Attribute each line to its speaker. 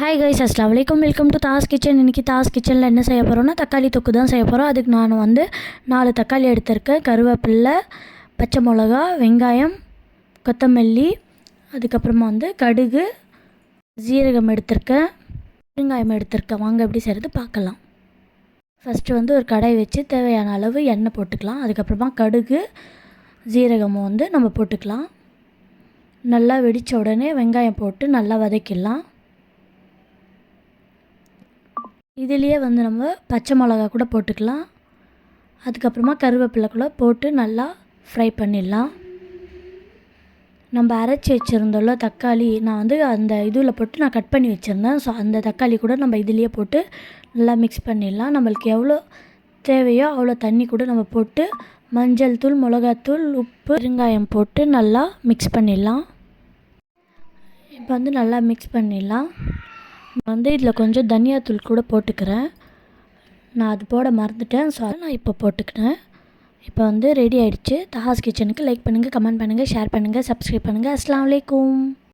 Speaker 1: Hi guys அஸ்லாம் வலைக்கம் welcome to Das kitchen இன்றைக்கி தாஸ் கிச்சனில் என்ன செய்ய போகிறோன்னா தக்காளி தொக்கு தான் செய்ய போகிறோம் அதுக்கு நான் வந்து நாலு தக்காளி எடுத்திருக்கேன். கருவேப்பில்லை பச்சை மிளகா வெங்காயம் கொத்தமல்லி அதுக்கப்புறமா வந்து கடுகு ஜீரகம் எடுத்திருக்கேன். முருங்காயம் எடுத்திருக்கேன். வாங்க எப்படி செய்கிறது பார்க்கலாம். ஃபஸ்ட்டு வந்து ஒரு கடாய் வச்சு தேவையான அளவு எண்ணெய் போட்டுக்கலாம். அதுக்கப்புறமா கடுகு ஜீரகமும் வந்து நம்ம போட்டுக்கலாம். நல்லா வெடித்த உடனே வெங்காயம் போட்டு நல்லா வதக்கிடலாம். இதுலேயே வந்து நம்ம பச்சை மிளகா கூட போட்டுக்கலாம். அதுக்கப்புறமா கருவேப்பிலை கூட போட்டு நல்லா ஃப்ரை பண்ணிடலாம். நம்ம அரைச்சி வச்சுருந்தோம்ல தக்காளி நான் வந்து அந்த இதில் போட்டு நான் கட் பண்ணி வச்சுருந்தேன். ஸோ அந்த தக்காளி கூட நம்ம இதுலேயே போட்டு நல்லா மிக்ஸ் பண்ணிடலாம். நம்மளுக்கு எவ்வளோ தேவையோ அவ்வளோ தண்ணி கூட நம்ம போட்டு மஞ்சள் தூள் மிளகாத்தூள் உப்பு பெருங்காயம் போட்டு நல்லா மிக்ஸ் பண்ணிடலாம். இப்போ வந்து நல்லா மிக்ஸ் பண்ணிடலாம். வந்து இதில் கொஞ்சம் தனியாத்தூள் கூட போட்டுக்கிறேன். நான் அது போட மறந்துட்டேன். ஸோ நான் இப்போ போட்டுக்கிட்டேன் இப்போ வந்து ரெடி ஆகிடுச்சு தஹாஸ் கிச்சனுக்கு லைக் பண்ணுங்கள் கமெண்ட் பண்ணுங்கள் ஷேர் பண்ணுங்கள் சப்ஸ்கிரைப் பண்ணுங்கள் அஸ்லாம் வலைக்கும்